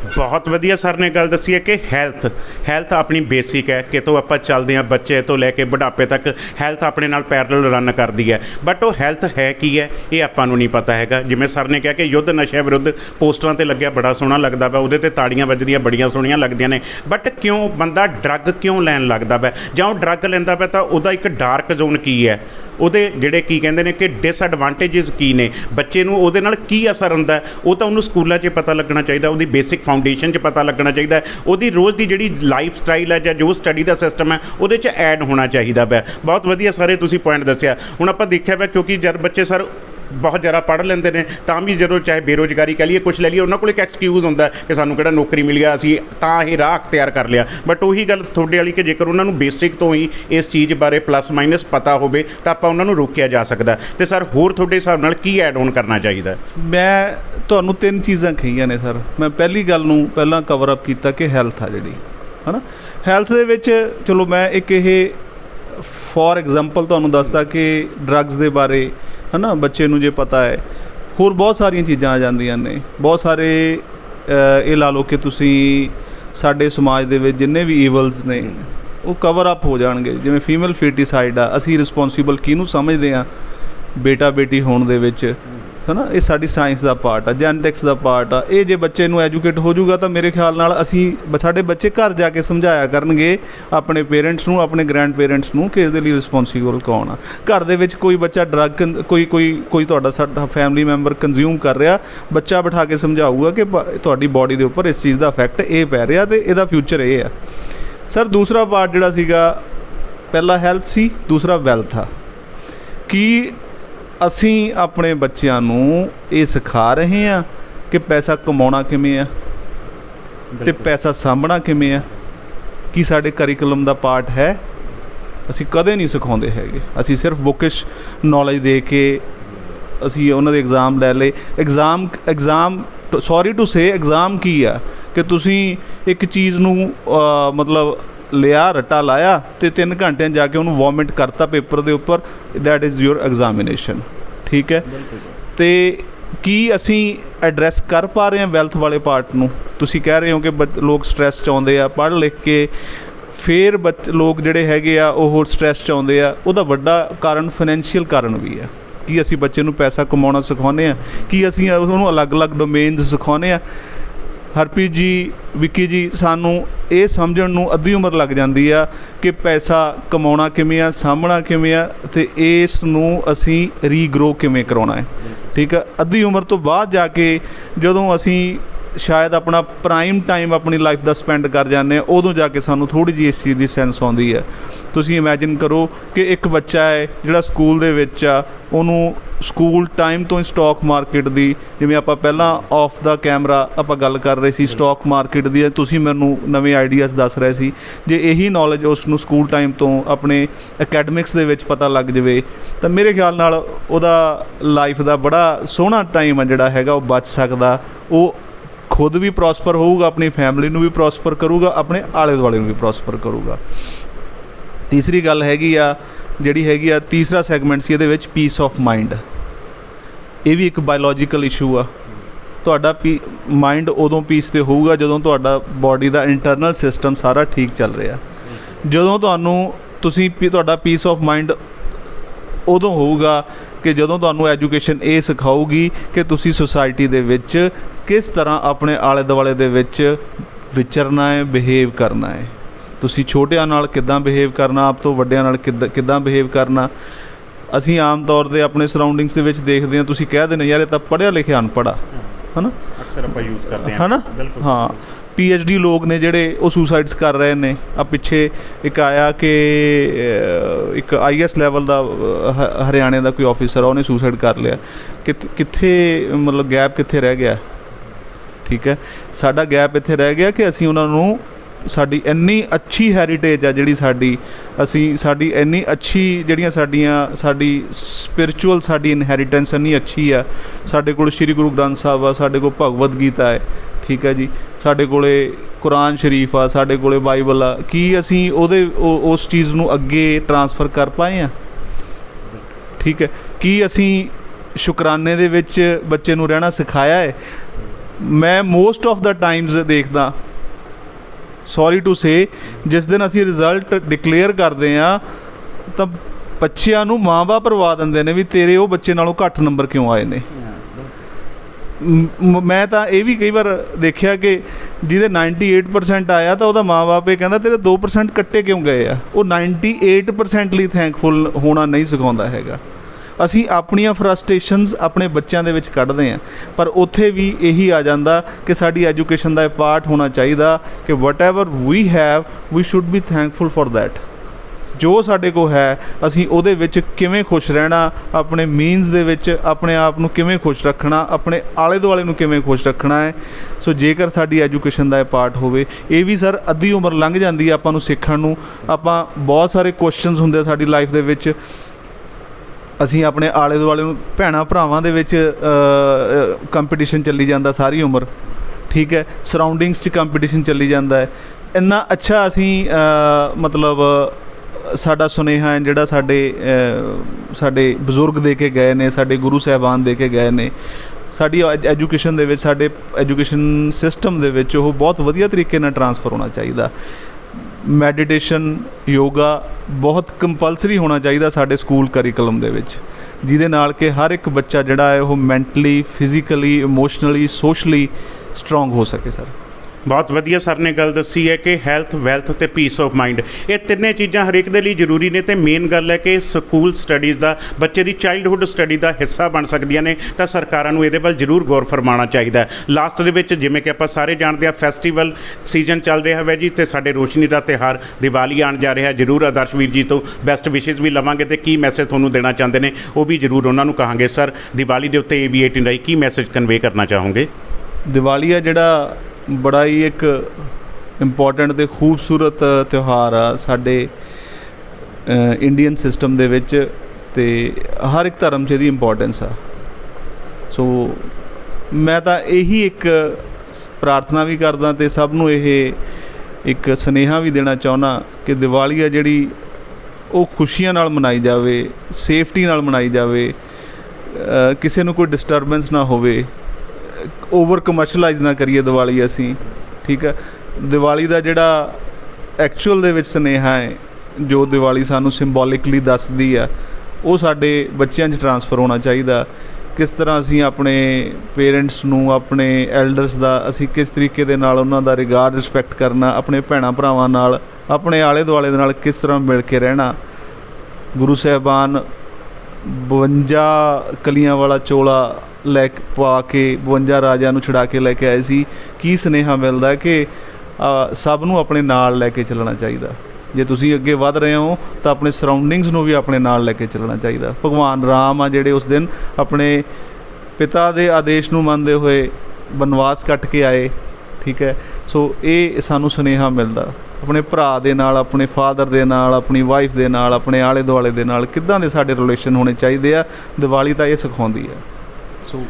ਬਹੁਤ ਵਧੀਆ ਸਰ ਨੇ ਗੱਲ ਦੱਸੀ ਹੈ ਕਿ ਹੈਲਥ ਹੈਲਥ ਆਪਣੀ ਬੇਸਿਕ ਹੈ, ਕਿਤੋਂ ਆਪਾਂ ਚੱਲਦੇ ਹਾਂ ਬੱਚੇ ਤੋਂ ਲੈ ਕੇ ਬੁਢਾਪੇ ਤੱਕ ਹੈਲਥ ਆਪਣੇ ਨਾਲ ਪੈਰਲਲ ਰਨ ਕਰਦੀ ਹੈ। ਬਟ ਉਹ ਹੈਲਥ ਹੈ ਕੀ ਹੈ, ਇਹ ਆਪਾਂ ਨੂੰ ਨਹੀਂ ਪਤਾ ਹੈਗਾ। ਜਿਵੇਂ ਸਰ ਨੇ ਕਿਹਾ ਕਿ ਯੁੱਧ ਨਸ਼ਿਆਂ ਵਿਰੁੱਧ ਪੋਸਟਰਾਂ ਤੇ ਲੱਗਿਆ ਬੜਾ ਸੋਹਣਾ ਲੱਗਦਾ ਵਾ, ਉਹਦੇ ਤੇ ਤਾੜੀਆਂ ਵੱਜਦੀਆਂ, ਬੜੀਆਂ ਸੋਹਣੀਆਂ ਲੱਗਦੀਆਂ ਨੇ। ਬਟ ਕਿਉਂ ਬੰਦਾ ਡਰੱਗ ਕਿਉਂ ਲੈਣ ਲੱਗਦਾ ਵਾ? ਜਾਂ ਉਹ ਡਰੱਗ ਲੈਂਦਾ ਵਾ ਤਾਂ ਉਹਦਾ ਇੱਕ ਡਾਰਕ ਜ਼ੋਨ ਕੀ ਹੈ? ਉਹਦੇ ਜਿਹੜੇ ਕੀ ਕਹਿੰਦੇ ਨੇ ਕਿ ਡਿਸਐਡਵਾਂਟੇजेस ਕੀ ਨੇ? ਬੱਚੇ ਨੂੰ ਉਹਦੇ ਨਾਲ ਕੀ ਅਸਰ ਹੁੰਦਾ? ਉਹ ਤਾਂ ਉਹਨੂੰ ਸਕੂਲਾਂ 'ਚ ਪਤਾ ਲੱਗਣਾ ਚਾਹੀਦਾ, ਉਹਦੀ ਬੇਸਿਕ ਫਾਊਂਡੇਸ਼ਨ 'ਚ ਪਤਾ ਲੱਗਣਾ ਚਾਹੀਦਾ ਉਹਦੀ ਰੋਜ਼ ਦੀ ਜਿਹੜੀ ਲਾਈਫ ਸਟਾਈਲ ਹੈ ਜਾਂ ਜੋ ਸਟੱਡੀ ਦਾ ਸਿਸਟਮ ਹੈ, ਉਹਦੇ 'ਚ ਐਡ ਹੋਣਾ ਚਾਹੀਦਾ ਵੈ ਬਹੁਤ ਵਧੀਆ ਸਾਰੇ ਤੁਸੀਂ ਪੁਆਇੰਟ ਦੱਸਿਆ। ਹੁਣ ਆਪਾਂ ਦੇਖਿਆ ਵਾ ਕਿਉਂਕਿ ਜਦ ਬੱਚੇ ਸਰ ਬਹੁਤ ਜ਼ਿਆਦਾ ਪੜ੍ਹ ਲੈਂਦੇ ਨੇ, ਤਾਂ ਵੀ ਜਦੋਂ ਚਾਹੇ ਬੇਰੋਜ਼ਗਾਰੀ ਕਹਿ ਲਈਏ ਕੁਝ ਲੈ ਲਈਏ, ਉਹਨਾਂ ਕੋਲ ਇੱਕ ਐਕਸਕਿਊਜ਼ ਹੁੰਦਾ ਕਿ ਸਾਨੂੰ ਕਿਹੜਾ ਨੌਕਰੀ ਮਿਲ ਗਿਆ, ਅਸੀਂ ਤਾਂ ਇਹ ਰਾਹ ਅਖਤਿਆਰ ਕਰ ਲਿਆ। ਬਟ ਉਹੀ ਗੱਲ ਤੁਹਾਡੇ ਵਾਲੀ ਕਿ ਜੇਕਰ ਉਹਨਾਂ ਨੂੰ ਬੇਸਿਕ ਤੋਂ ਹੀ ਇਸ ਚੀਜ਼ ਬਾਰੇ ਪਲੱਸ ਮਾਈਨਸ ਪਤਾ ਹੋਵੇ, ਤਾਂ ਆਪਾਂ ਉਹਨਾਂ ਨੂੰ ਰੋਕਿਆ ਜਾ ਸਕਦਾ ਹੈ। ਤੇ ਸਰ ਹੋਰ ਤੁਹਾਡੇ ਹਿਸਾਬ ਨਾਲ ਕੀ ਐਡ ਆਨ ਕਰਨਾ ਚਾਹੀਦਾ ਮੈਂ ਤੁਹਾਨੂੰ ਤਿੰਨ ਚੀਜ਼ਾਂ ਕਹੀਆਂ ਨੇ ਸਰ ਮੈਂ ਪਹਿਲੀ ਗੱਲ ਨੂੰ ਪਹਿਲਾਂ ਕਵਰ ਅਪ ਕੀਤਾ ਕਿ ਹੈਲਥ ਆ ਜਿਹੜੀ, ਹਨਾ? ਹੈਲਥ ਦੇ ਵਿੱਚ ਚਲੋ ਮੈਂ ਇੱਕ ਇਹ ਫੋਰ ਐਗਜ਼ਾਮਪਲ ਤੁਹਾਨੂੰ ਦੱਸਦਾ ਕਿ ਡਰੱਗਸ ਦੇ ਬਾਰੇ ਹੈ ਨਾ ਬੱਚੇ ਨੂੰ ਜੇ ਪਤਾ ਹੈ। ਹੋਰ ਬਹੁਤ ਸਾਰੀਆਂ ਚੀਜ਼ਾਂ ਆ ਜਾਂਦੀਆਂ ਨੇ। ਬਹੁਤ ਸਾਰੇ ਇਹ ਲਾ ਲਓ ਕਿ ਤੁਸੀਂ ਸਾਡੇ ਸਮਾਜ ਦੇ ਵਿੱਚ ਜਿੰਨੇ ਵੀ ਈਵਲਸ ਨੇ, ਉਹ ਕਵਰ ਅਪ ਹੋ ਜਾਣਗੇ। ਜਿਵੇਂ ਫੀਮੇਲ ਫੀਟੀਸਾਈਡ ਆ, ਅਸੀਂ ਰਿਸਪੌਂਸੀਬਲ ਕਿਹਨੂੰ ਸਮਝਦੇ ਆ ਬੇਟਾ ਬੇਟੀ ਹੋਣ ਦੇ ਵਿੱਚ। ਹਨਾ, ਇਹ ਸਾਡੀ ਸਾਇੰਸ ਦਾ ਪਾਰਟ ਆ ਜੈਨਟਿਕਸ ਦਾ ਪਾਰਟ ਆ, ਇਹ ਜੇ ਬੱਚੇ ਨੂੰ ਐਜੂਕੇਟ ਹੋ ਜਾਊਗਾ ਤਾਂ ਮੇਰੇ ਖਿਆਲ ਨਾਲ ਅਸੀਂ ਬ- ਸਾਡੇ ਬੱਚੇ ਘਰ ਜਾ ਕੇ ਸਮਝਾਇਆ ਕਰਨਗੇ ਆਪਣੇ ਪੇਰੈਂਟਸ ਨੂੰ, ਆਪਣੇ ਗ੍ਰੈਂਡ ਪੇਰੈਂਟਸ ਨੂੰ ਕਿ ਇਹਦੇ ਲਈ ਰਿਸਪੌਂਸੀਬਲ ਕੌਣ ਆ। ਘਰ ਦੇ ਵਿੱਚ ਕੋਈ ਬੱਚਾ ਡਰੱਗ ਕੋਈ ਕੋਈ ਕੋਈ ਤੁਹਾਡਾ ਸਾਡਾ ਫੈਮਿਲੀ ਮੈਂਬਰ ਕੰਜ਼ਿਊਮ ਕਰ ਰਿਹਾ, ਬੱਚਾ ਬਿਠਾ ਕੇ ਸਮਝਾਊਗਾ ਕਿ ਬ- ਤੁਹਾਡੀ ਬਾਡੀ ਦੇ ਉੱਪਰ ਇਸ ਚੀਜ਼ ਦਾ ਇਫੈਕਟ ਇਹ ਪੈ ਰਿਹਾ ਤੇ ਇਹਦਾ ਫਿਊਚਰ ਇਹ ਆ। ਸਰ, ਦੂਸਰਾ ਪਾਰਟ ਜਿਹੜਾ ਸੀਗਾ, ਪਹਿਲਾ ਹੈਲਥ ਸੀ, ਦੂਸਰਾ ਵੈਲਥ ਆ। ਕੀ ਅਸੀਂ ਆਪਣੇ ਬੱਚਿਆਂ ਨੂੰ ਇਹ ਸਿਖਾ ਰਹੇ ਹਾਂ ਕਿ ਪੈਸਾ ਕਮਾਉਣਾ ਕਿਵੇਂ ਆ ਤੇ ਪੈਸਾ ਸਾਂਭਣਾ ਕਿਵੇਂ ਆ। ਕੀ ਸਾਡੇ ਕਰਿਕੂਲਮ ਦਾ ਪਾਰਟ ਹੈ? ਅਸੀਂ ਕਦੇ ਨਹੀਂ ਸਿਖਾਉਂਦੇ ਹੈਗੇ। ਅਸੀਂ ਸਿਰਫ ਬੁਕਿਸ਼ ਨੌਲੇਜ ਦੇ ਕੇ ਅਸੀਂ ਉਹਨਾਂ ਦੇ ਐਗਜ਼ਾਮ ਲੈ ਲਏ। Exam exam sorry to say exam ਕੀ ਆ? ਕਿ ਤੁਸੀਂ ਇੱਕ ਚੀਜ਼ ਨੂੰ ਮਤਲਬ ਲਿਆ ਰੱਟਾ ਲਾਇਆ ਤੇ 3 ਘੰਟਿਆਂ ਜਾ ਕੇ ਉਹਨੂੰ ਵੋਮਿਟ ਕਰਤਾ ਪੇਪਰ ਦੇ ਉੱਪਰ। ਦੈਟ ਇਜ਼ ਯੂਰ ਐਗਜ਼ਾਮੀਨੇਸ਼ਨ ਠੀਕ ਹੈ? ਤੇ ਕੀ ਅਸੀਂ ਐਡਰੈਸ ਕਰ ਪਾ ਰਹੇ ਹਾਂ ਵੈਲਥ ਵਾਲੇ ਪਾਰਟ ਨੂੰ? ਤੁਸੀਂ ਕਹਿ ਰਹੇ ਹੋ ਕਿ ਲੋਕ ਸਟ੍ਰੈਸ ਚ ਆਉਂਦੇ ਆ ਪੜ੍ਹ ਲਿਖ ਕੇ ਫਿਰ ਲੋਕ ਜਿਹੜੇ ਹੈਗੇ ਆ ਉਹ ਸਟ੍ਰੈਸ ਚ ਆਉਂਦੇ ਆ। ਉਹਦਾ ਵੱਡਾ ਕਾਰਨ ਫਾਈਨੈਂਸ਼ੀਅਲ ਕਾਰਨ ਵੀ ਆ। ਕੀ ਅਸੀਂ ਬੱਚੇ ਨੂੰ ਪੈਸਾ ਕਮਾਉਣਾ ਸਿਖਾਉਂਦੇ ਆ? ਕੀ ਅਸੀਂ ਉਹਨੂੰ ਅਲੱਗ-ਅਲੱਗ ਡੋਮੇਨਸ ਸਿਖਾਉਂਦੇ ਆ? ਹਰਪ੍ਰੀਤ ਜੀ, ਵਿੱਕੀ ਜੀ, ਸਾਨੂੰ ਇਹ ਸਮਝਣ ਨੂੰ ਅੱਧੀ ਉਮਰ ਲੱਗ ਜਾਂਦੀ ਆ ਕਿ ਪੈਸਾ ਕਮਾਉਣਾ ਕਿਵੇਂ ਆ, ਸਾਂਭਣਾ ਕਿਵੇਂ ਆ ਤੇ ਇਸ ਨੂੰ ਅਸੀਂ ਰੀਗਰੋ ਕਿਵੇਂ ਕਰਾਉਣਾ ਹੈ। ਠੀਕ ਆ? ਅੱਧੀ ਉਮਰ ਤੋਂ ਬਾਅਦ ਜਾ ਕੇ ਜਦੋਂ ਅਸੀਂ ਸ਼ਾਇਦ ਆਪਣਾ ਪ੍ਰਾਈਮ ਟਾਈਮ ਆਪਣੀ ਲਾਈਫ ਦਾ ਸਪੈਂਡ ਕਰ ਜਾਂਦੇ ਆ ਉਦੋਂ ਜਾ ਕੇ ਸਾਨੂੰ ਥੋੜੀ ਜਿਹੀ ਇਸ ਚੀਜ਼ ਦੀ ਸੈਂਸ ਆਉਂਦੀ ਹੈ। ਤੁਸੀਂ ਇਮੇਜਿਨ ਕਰੋ ਕਿ ਇੱਕ ਬੱਚਾ ਹੈ ਜਿਹੜਾ ਸਕੂਲ ਦੇ ਵਿੱਚ ਆ ਉਹਨੂੰ ਸਕੂਲ ਟਾਈਮ ਤੋਂ ਹੀ ਸਟਾਕ ਮਾਰਕੀਟ ਦੀ ਜਿਵੇਂ ਆਪਾਂ ਪਹਿਲਾਂ ਆਫ ਦਾ ਕੈਮਰਾ ਆਪਾਂ ਗੱਲ ਕਰ ਰਹੇ ਸੀ ਸਟਾਕ ਮਾਰਕੀਟ ਦੀ ਤੁਸੀਂ ਮੈਨੂੰ ਨਵੇਂ ਆਈਡੀਆਜ਼ ਦੱਸ ਰਹੇ ਸੀ। ਜੇ ਇਹੀ ਨੌਲੇਜ ਉਸ ਨੂੰ ਸਕੂਲ ਟਾਈਮ ਤੋਂ ਆਪਣੇ ਅਕੈਡਮਿਕਸ ਦੇ ਵਿੱਚ ਪਤਾ ਲੱਗ ਜਾਵੇ ਤਾਂ ਮੇਰੇ ਖਿਆਲ ਨਾਲ ਉਹਦਾ ਲਾਈਫ ਦਾ ਬੜਾ ਸੋਹਣਾ ਟਾਈਮ ਆ ਜਿਹੜਾ ਹੈਗਾ ਉਹ ਬਚ ਸਕਦਾ। ਉਹ ਖੁਦ ਵੀ ਪ੍ਰੋਸਪਰ ਹੋਊਗਾ ਆਪਣੀ ਫੈਮਿਲੀ ਨੂੰ ਵੀ ਪ੍ਰੋਸਪਰ ਕਰੂਗਾ ਆਪਣੇ ਆਲੇ ਦੁਆਲੇ ਨੂੰ ਵੀ ਪ੍ਰੋਸਪਰ ਕਰੂਗਾ। ਤੀਸਰੀ ਗੱਲ ਹੈਗੀ ਆ, ਜਿਹੜੀ ਹੈਗੀ ਆ, ਤੀਸਰਾ ਸੈਗਮੈਂਟ ਸੀ ਇਹਦੇ ਵਿੱਚ ਪੀਸ ਆਫ ਮਾਈਂਡ ਇਹ ਵੀ ਇੱਕ ਬਾਇਓਲੋਜੀਕਲ ਇਸ਼ੂ ਆ। ਤੁਹਾਡਾ ਪੀ ਮਾਈਂਡ ਉਦੋਂ ਪੀਸ ਤੇ ਹੋਊਗਾ ਜਦੋਂ ਤੁਹਾਡਾ ਬਾਡੀ ਦਾ ਇੰਟਰਨਲ ਸਿਸਟਮ ਸਾਰਾ ਠੀਕ ਚੱਲ ਰਿਹਾ। ਜਦੋਂ ਤੁਹਾਨੂੰ ਤੁਸੀਂ ਪੀ- ਤੁਹਾਡਾ ਪੀਸ ਆਫ ਮਾਈਂਡ ਉਦੋਂ ਹੋਊਗਾ ਕਿ ਜਦੋਂ ਤੁਹਾਨੂੰ ਐਜੂਕੇਸ਼ਨ ਇਹ ਸਿਖਾਊਗੀ ਕਿ ਤੁਸੀਂ ਸੁਸਾਇਟੀ ਦੇ ਵਿੱਚ ਕਿਸ ਤਰ੍ਹਾਂ ਆਪਣੇ ਆਲੇ ਦੁਆਲੇ ਦੇ ਵਿੱਚ ਵਿਚਰਨਾ ਹੈ ਬਿਹੇਵ ਕਰਨਾ ਹੈ। ਤੁਸੀਂ ਛੋਟਿਆਂ ਨਾਲ ਕਿੱਦਾਂ ਬਿਹੇਵ ਕਰਨਾ ਆਪ ਤੋਂ ਵੱਡਿਆਂ ਨਾਲ ਕਿੱਦਾਂ ਕਿੱਦਾਂ ਬਿਹੇਵ ਕਰਨਾ ਅਸੀਂ ਆਮ ਤੌਰ ਤੇ ਆਪਣੇ ਸਰਾਊਂਡਿੰਗਸ ਦੇ ਵਿੱਚ ਦੇਖਦੇ ਹਾਂ ਤੁਸੀਂ ਕਹਿ ਦਿੰਦੇ ਯਾਰ ਇਹ ਤਾਂ ਪੜ੍ਹਿਆ ਲਿਖਿਆ ਅਨਪੜ੍ਹ ਆ ਹਨਾ? ਅਕਸਰ ਆਪਾਂ ਯੂਜ਼ ਕਰਦੇ ਹਾਂ। ਹਨਾ? ਬਿਲਕੁਲ। ਹਾਂ ਪੀ ਐਚ ਡੀ ਲੋਕ ਨੇ ਜਿਹੜੇ ਉਹ ਸੁਸਾਈਡਸ ਕਰ ਰਹੇ ਨੇ। ਆ ਪਿੱਛੇ ਇੱਕ ਆਇਆ ਕਿ ਇੱਕ ਆਈ ਐਸ ਲੈਵਲ ਦਾ ਹਰਿਆਣੇ ਦਾ ਕੋਈ ਆਫੀਸਰ ਆ ਉਹਨੇ ਸੁਸਾਈਡ ਕਰ ਲਿਆ। ਕਿੱਥੇ ਮਤਲਬ ਗੈਪ ਕਿੱਥੇ ਰਹਿ ਗਿਆ? ਠੀਕ ਹੈ? ਸਾਡਾ ਗੈਪ ਇੱਥੇ ਰਹਿ ਗਿਆ ਕਿ ਅਸੀਂ ਉਹਨਾਂ ਨੂੰ ਸਾਡੀ ਇੰਨੀ ਅੱਛੀ ਹੈਰੀਟੇਜ ਆ ਜਿਹੜੀ ਸਾਡੀ, ਅਸੀਂ ਸਾਡੀ ਇੰਨੀ ਅੱਛੀ ਜਿਹੜੀਆਂ ਸਾਡੀਆਂ, ਸਾਡੀ ਸਪਿਰਚੁਅਲ ਸਾਡੀ ਇਨਹੈਰੀਟੈਂਸ ਇੰਨੀ ਅੱਛੀ ਆ। ਸਾਡੇ ਕੋਲ ਸ੍ਰੀ ਗੁਰੂ ਗ੍ਰੰਥ ਸਾਹਿਬ ਆ, ਸਾਡੇ ਕੋਲ ਭਗਵਦ ਗੀਤਾ ਹੈ, ਠੀਕ ਹੈ ਜੀ। ਸਾਡੇ ਕੋਲੇ ਕੁਰਾਨ ਸ਼ਰੀਫ ਆ, ਸਾਡੇ ਕੋਲੇ ਬਾਈਬਲ ਆ। ਕੀ ਅਸੀਂ ਉਹਦੇ, ਉਹ- ਉਸ ਚੀਜ਼ ਨੂੰ ਅੱਗੇ ਟਰਾਂਸਫਰ ਕਰ ਪਾਏ ਆ? ਠੀਕ ਹੈ। ਕੀ ਅਸੀਂ ਸ਼ੁਕਰਾਨੇ ਦੇ ਵਿੱਚ ਬੱਚੇ ਨੂੰ ਰਹਿਣਾ ਸਿਖਾਇਆ ਹੈ? ਮੈਂ ਮੋਸਟ ਆਫ ਦਾ ਟਾਈਮਸ ਦੇਖਦਾ ਸੌਰੀ ਟੂ ਸੇ, ਜਿਸ ਦਿਨ ਅਸੀਂ ਰਿਜ਼ਲਟ ਡਿਕਲੇਅਰ ਕਰਦੇ ਆ ਤਾਂ ਬੱਚਿਆਂ ਨੂੰ ਮਾਂ-ਬਾਪ ਰਵਾ ਦਿੰਦੇ ਨੇ ਵੀ ਤੇਰੇ ਉਹ ਬੱਚੇ ਨਾਲੋਂ ਘੱਟ ਨੰਬਰ ਕਿਉਂ ਆਏ ਨੇ? ਮੈਂ ਤਾਂ ਇਹ ਵੀ ਕਈ ਵਾਰ ਦੇਖਿਆ ਕਿ ਜਿਹਦੇ 98% ਆਇਆ ਤਾਂ ਉਹਦਾ ਮਾਂ-ਬਾਪ ਇਹ ਕਹਿੰਦਾ, ਤੇਰੇ 2% ਕੱਟੇ ਕਿਉਂ ਗਏ ਆ? ਉਹ 98% ਲਈ ਥੈਂਕਫੁਲ ਹੋਣਾ ਨਹੀਂ ਸਿਖਾਉਂਦਾ ਹੈਗਾ। ਅਸੀਂ ਆਪਣੀਆਂ ਫਰਸਟ੍ਰੇਸ਼ਨਸ ਆਪਣੇ ਬੱਚਿਆਂ ਦੇ ਵਿੱਚ ਕੱਢਦੇ ਆ ਪਰ ਉੱਥੇ ਵੀ ਇਹੀ ਆ ਜਾਂਦਾ ਕਿ ਸਾਡੀ ਐਜੂਕੇਸ਼ਨ ਦਾ ਇਹ ਪਾਰਟ ਹੋਣਾ ਚਾਹੀਦਾ ਕਿ whatever we have we should be thankful for that ਜੋ ਸਾਡੇ ਕੋਲ ਹੈ, ਅਸੀਂ ਉਹਦੇ ਵਿੱਚ ਕਿਵੇਂ ਖੁਸ਼ ਰਹਿਣਾ, ਆਪਣੇ ਮੀਨਸ ਦੇ ਵਿੱਚ ਆਪਣੇ ਆਪ ਨੂੰ ਕਿਵੇਂ ਖੁਸ਼ ਰੱਖਣਾ, ਆਪਣੇ ਆਲੇ ਦੁਆਲੇ ਨੂੰ ਕਿਵੇਂ ਖੁਸ਼ ਰੱਖਣਾ ਹੈ। ਸੋ ਜੇਕਰ ਸਾਡੀ ਐਜੂਕੇਸ਼ਨ ਦਾ ਇਹ ਪਾਰਟ ਹੋਵੇ, ਇਹ ਵੀ ਸਰ ਅੱਧੀ ਉਮਰ ਲੰਘ ਜਾਂਦੀ ਹੈ ਆਪਾਂ ਨੂੰ ਸਿੱਖਣ ਨੂੰ। ਆਪਾਂ ਬਹੁਤ ਸਾਰੇ ਕੁਐਸਚਨਸ ਹੁੰਦੇ ਆ ਸਾਡੀ ਲਾਈਫ ਦੇ ਵਿੱਚ। ਅਸੀਂ ਆਪਣੇ ਆਲੇ ਦੁਆਲੇ ਨੂੰ ਭੈਣਾ ਭਰਾਵਾਂ ਦੇ ਵਿੱਚ ਕੰਪੀਟੀਸ਼ਨ ਚੱਲੀ ਜਾਂਦਾ ਸਾਰੀ ਉਮਰ। ਠੀਕ ਹੈ? ਸਰਾਊਂਡਿੰਗਸ 'ਚ ਕੰਪੀਟੀਸ਼ਨ ਚੱਲੀ ਜਾਂਦਾ ਹੈ। ਇੰਨਾ ਅੱਛਾ ਅਸੀਂ ਮਤਲਬ, ਸਾਡਾ ਸੁਨੇਹਾ ਹੈ ਜਿਹੜਾ ਸਾਡੇ ਸਾਡੇ ਬਜ਼ੁਰਗ ਦੇ ਕੇ ਗਏ ਨੇ, ਸਾਡੇ ਗੁਰੂ ਸਾਹਿਬਾਨ ਦੇ ਕੇ ਗਏ ਨੇ। ਸਾਡੀ ਐਜੂਕੇਸ਼ਨ ਦੇ ਵਿੱਚ, ਸਾਡੇ ਐਜੂਕੇਸ਼ਨ ਸਿਸਟਮ ਦੇ ਵਿੱਚ ਉਹ ਬਹੁਤ ਵਧੀਆ ਤਰੀਕੇ ਨਾਲ ਟਰਾਂਸਫਰ ਹੋਣਾ ਚਾਹੀਦਾ। ਮੈਡੀਟੇਸ਼ਨ, ਯੋਗਾ ਬਹੁਤ ਕੰਪਲਸਰੀ ਹੋਣਾ ਚਾਹੀਦਾ ਸਾਡੇ ਸਕੂਲ ਕਰਿਕੂਲਮ ਦੇ ਵਿੱਚ, ਜਿਹਦੇ ਨਾਲ ਕਿ ਹਰ ਇੱਕ ਬੱਚਾ ਜਿਹੜਾ ਹੈ ਉਹ mentally physically emotionally socially strong ਹੋ ਸਕੇ ਸਰ। ਬਹੁਤ ਵਧੀਆ ਸਰ ਨੇ ਗੱਲ ਦੱਸੀ ਹੈ ਕਿ ਹੈਲਥ ਵੈਲਥ ਤੇ ਪੀਸ ਆਫ ਮਾਈਂਡ ਇਹ ਤਿੰਨੇ ਚੀਜ਼ਾਂ ਹਰੇਕ ਦੇ ਲਈ ਜ਼ਰੂਰੀ ਨੇ ਤੇ ਮੇਨ ਗੱਲ ਹੈ ਕਿ ਸਕੂਲ ਸਟੱਡੀਜ਼ ਦਾ, ਬੱਚੇ ਦੀ ਚਾਈਲਡਹੁੱਡ ਸਟੱਡੀ ਦਾ ਹਿੱਸਾ ਬਣ ਸਕਦੀਆਂ ਨੇ, ਤਾਂ ਸਰਕਾਰਾਂ ਨੂੰ ਇਹਦੇ ਵੱਲ ਜ਼ਰੂਰ ਗੌਰ ਫਰਮਾਉਣਾ ਚਾਹੀਦਾ ਹੈ। ਲਾਸਟ ਦੇ ਵਿੱਚ ਜਿਵੇਂ ਕਿ ਆਪਾਂ ਸਾਰੇ ਜਾਣਦੇ ਆ ਫੈਸਟੀਵਲ ਸੀਜ਼ਨ ਚੱਲ ਰਿਹਾ ਹੈ ਜੀ, ਤੇ ਸਾਡੇ ਰੋਸ਼ਨੀ ਦਾ ਤਿਉਹਾਰ ਦੀਵਾਲੀ ਆਉਣ ਜਾ ਰਿਹਾ ਜ਼ਰੂਰ ਆਦਰਸ਼ ਵੀਰ ਜੀ ਤੋਂ ਬੈਸਟ ਵਿਸ਼ੇਸ ਵੀ ਲਵਾਂਗੇ ਤੇ ਕੀ ਮੈਸੇਜ ਤੁਹਾਨੂੰ ਦੇਣਾ ਚਾਹੁੰਦੇ ਨੇ, ਉਹ ਵੀ ਜ਼ਰੂਰ ਉਹਨਾਂ ਨੂੰ ਕਹਾਂਗੇ। ਸਰ ਦੀਵਾਲੀ ਦੇ ਉੱਤੇ ਏਵੀ18 ਰਾਹੀਂ ਕੀ ਮੈਸੇਜ ਕਨਵੇ ਕਰਨਾ ਚਾਹੋਗੇ? ਦੀਵਾਲੀ ਆ ਜਿਹੜਾ ਬੜਾ ਹੀ ਇੱਕ ਇੰਪੋਰਟੈਂਟ ਤੇ ਖੂਬਸੂਰਤ ਤਿਉਹਾਰ ਆ ਸਾਡੇ ਇੰਡੀਅਨ ਸਿਸਟਮ ਦੇ ਵਿੱਚ ਤੇ ਹਰ ਇੱਕ ਧਰਮ 'ਚ ਇਹਦੀ ਇੰਪੋਰਟੈਂਸ ਆ। ਸੋ ਮੈਂ ਤਾਂ ਇਹੀ ਇੱਕ ਪ੍ਰਾਰਥਨਾ ਵੀ ਕਰਦਾ ਤੇ ਸਭ ਨੂੰ ਇਹ ਇੱਕ ਸਨੇਹਾ ਵੀ ਦੇਣਾ ਚਾਹੁੰਦਾ ਕਿ ਦੀਵਾਲੀ ਆ ਜਿਹੜੀ, ਉਹ ਖੁਸ਼ੀਆਂ ਨਾਲ ਮਨਾਈ ਜਾਵੇ ਸੇਫਟੀ ਨਾਲ ਮਨਾਈ ਜਾਵੇ ਕਿਸੇ ਨੂੰ ਕੋਈ ਡਿਸਟਰਬੈਂਸ ਨਾ ਹੋਵੇ। ਓਵਰ ਕਮਰਸ਼ਲਾਈਜ਼ ਨਾ ਕਰੀਏ ਦੀਵਾਲੀ ਅਸੀਂ, ਠੀਕ ਹੈ? ਦੀਵਾਲੀ ਦਾ ਜਿਹੜਾ ਐਕਚੁਅਲ ਦੇ ਵਿੱਚ ਸਨੇਹਾ ਹੈ, ਜੋ ਦੀਵਾਲੀ ਸਾਨੂੰ ਸਿੰਬੋਲਿਕਲੀ ਦੱਸਦੀ ਆ, ਉਹ ਸਾਡੇ ਬੱਚਿਆਂ 'ਚ ਟਰਾਂਸਫਰ ਹੋਣਾ ਚਾਹੀਦਾ। ਕਿਸ ਤਰ੍ਹਾਂ ਅਸੀਂ ਆਪਣੇ ਪੇਰੈਂਟਸ ਨੂੰ, ਆਪਣੇ ਐਲਡਰਸ ਦਾ ਅਸੀਂ ਕਿਸ ਤਰੀਕੇ ਦੇ ਨਾਲ ਉਹਨਾਂ ਦਾ ਰਿਗਾਰਡ ਰਿਸਪੈਕਟ ਕਰਨਾ, ਆਪਣੇ ਭੈਣਾਂ ਭਰਾਵਾਂ ਨਾਲ, ਆਪਣੇ ਆਲੇ ਦੁਆਲੇ ਦੇ ਨਾਲ ਕਿਸ ਤਰ੍ਹਾਂ ਮਿਲ ਕੇ ਰਹਿਣਾ? ਗੁਰੂ ਸਾਹਿਬਾਨ 52 ਕਲੀਆਂ ਵਾਲਾ ਚੋਲਾ ਲੈ ਪਾ ਕੇ 52 ਰਾਜਿਆਂ ਨੂੰ ਛੁਡਾ ਕੇ ਲੈ ਕੇ ਆਏ ਸੀ। ਕੀ ਸਨੇਹਾ ਮਿਲਦਾ ਕਿ ਸਭ ਨੂੰ ਆਪਣੇ ਨਾਲ ਲੈ ਕੇ ਚੱਲਣਾ ਚਾਹੀਦਾ? ਜੇ ਤੁਸੀਂ ਅੱਗੇ ਵਧ ਰਹੇ ਹੋ, ਤਾਂ ਆਪਣੇ ਸਰਾਊਂਡਿੰਗਸ ਨੂੰ ਵੀ ਆਪਣੇ ਨਾਲ ਲੈ ਕੇ ਚੱਲਣਾ ਚਾਹੀਦਾ। ਭਗਵਾਨ ਰਾਮ ਆ ਜਿਹੜੇ ਉਸ ਦਿਨ ਆਪਣੇ ਪਿਤਾ ਦੇ ਆਦੇਸ਼ ਨੂੰ ਮੰਨਦੇ ਹੋਏ ਬਨਵਾਸ ਕੱਟ ਕੇ ਆਏ, ਠੀਕ ਹੈ? ਸੋ ਇਹ ਸਾਨੂੰ ਸੁਨੇਹਾ ਮਿਲਦਾ। ਆਪਣੇ ਭਰਾ ਦੇ ਨਾਲ, ਆਪਣੇ ਫਾਦਰ ਦੇ ਨਾਲ, ਆਪਣੀ ਵਾਈਫ ਦੇ ਨਾਲ, ਆਪਣੇ ਆਲੇ ਦੁਆਲੇ ਦੇ ਨਾਲ ਕਿੱਦਾਂ ਦੇ ਸਾਡੇ ਰਿਲੇਸ਼ਨ ਹੋਣੇ ਚਾਹੀਦੇ ਆ? ਦੀਵਾਲੀ ਤਾਂ ਇਹ ਸਿਖਾਉਂਦੀ ਆ ਸੋ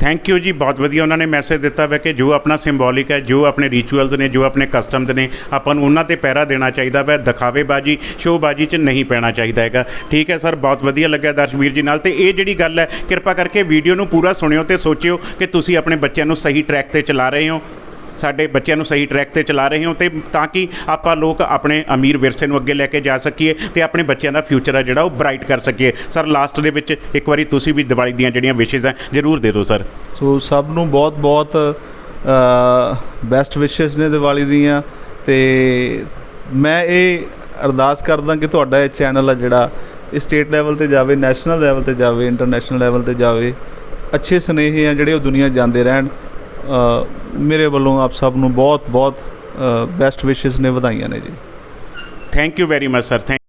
ਥੈਂਕ ਯੂ ਜੀ, ਬਹੁਤ ਵਧੀਆ ਉਹਨਾਂ ਨੇ ਮੈਸੇਜ ਦਿੱਤਾ ਵਾ ਕਿ ਜੋ ਆਪਣਾ ਸਿੰਬੋਲਿਕ ਹੈ, ਜੋ ਆਪਣੇ ਰਿਚੁਅਲਸ ਨੇ, ਜੋ ਆਪਣੇ ਕਸਟਮਸ ਨੇ, ਆਪਾਂ ਨੂੰ ਉਹਨਾਂ ਤੇ ਪਹਿਰਾ ਦੇਣਾ ਚਾਹੀਦਾ ਵਾ, ਦਿਖਾਵੇਬਾਜੀ, ਸ਼ੋਬਾਜੀ 'ਚ ਨਹੀਂ ਪੈਣਾ ਚਾਹੀਦਾ ਹੈਗਾ। ਠੀਕ ਹੈ ਸਰ, ਬਹੁਤ ਵਧੀਆ ਲੱਗਿਆ ਦਰਸ਼ਵੀਰ ਜੀ ਨਾਲ। ਤੇ ਇਹ ਜਿਹੜੀ ਗੱਲ ਹੈ, ਕਿਰਪਾ ਕਰਕੇ ਵੀਡੀਓ ਨੂੰ ਪੂਰਾ ਸੁਣਿਓ ਤੇ ਸੋਚਿਓ ਕਿ ਤੁਸੀਂ ਆਪਣੇ ਬੱਚਿਆਂ ਨੂੰ ਸਹੀ ਟਰੈਕ ਤੇ ਚਲਾ ਰਹੇ ਹੋ। ਸਾਡੇ ਬੱਚਿਆਂ ਨੂੰ ਸਹੀ ਟਰੈਕ ਤੇ ਚਲਾ ਰਹੇ ਹੋ ਤੇ ਤਾਂ ਕਿ ਆਪਾਂ ਲੋਕ ਆਪਣੇ ਅਮੀਰ ਵਿਰਸੇ ਨੂੰ ਅੱਗੇ ਲੈ ਕੇ ਜਾ ਸਕੀਏ ਤੇ ਆਪਣੇ ਬੱਚਿਆਂ ਦਾ ਫਿਊਚਰ ਹੈ ਜਿਹੜਾ ਉਹ ਬ੍ਰਾਈਟ ਕਰ ਸਕੀਏ। ਸਰ ਲਾਸਟ ਦੇ ਵਿੱਚ ਇੱਕ ਵਾਰੀ ਤੁਸੀਂ ਵੀ ਦੀਵਾਲੀ ਦੀਆਂ ਜਿਹੜੀਆਂ ਵਿਸ਼ੇਸ ਹੈ ਜ਼ਰੂਰ ਦੇ ਦਿਓ ਸਰ ਸੋ ਸਭ ਨੂੰ ਬਹੁਤ ਬਹੁਤ ਬੈਸਟ ਵਿਸ਼ੇਸ ਨੇ ਦੀਵਾਲੀ ਦੀਆਂ ਤੇ ਮੈਂ ਇਹ ਅਰਦਾਸ ਕਰਦਾ ਕਿ ਤੁਹਾਡਾ ਇਹ ਚੈਨਲ ਆ ਜਿਹੜਾ ਇਹ ਸਟੇਟ ਲੈਵਲ ਤੇ ਜਾਵੇ ਨੈਸ਼ਨਲ ਲੈਵਲ ਤੇ ਜਾਵੇ ਇੰਟਰਨੈਸ਼ਨਲ ਲੈਵਲ ਤੇ ਜਾਵੇ, ਅੱਛੇ ਸੁਨੇਹੇ ਆ ਜਿਹੜੇ ਉਹ ਦੁਨੀਆ ਜਾਂਦੇ ਰਹਿਣ। ਮੇਰੇ ਵੱਲੋਂ ਆਪ ਸਭ ਨੂੰ ਬਹੁਤ ਬਹੁਤ ਬੈਸਟ ਵਿਸ਼ੇਸ ਨੇ ਵਧਾਈਆਂ ਨੇ ਜੀ। Thank you very much sir thank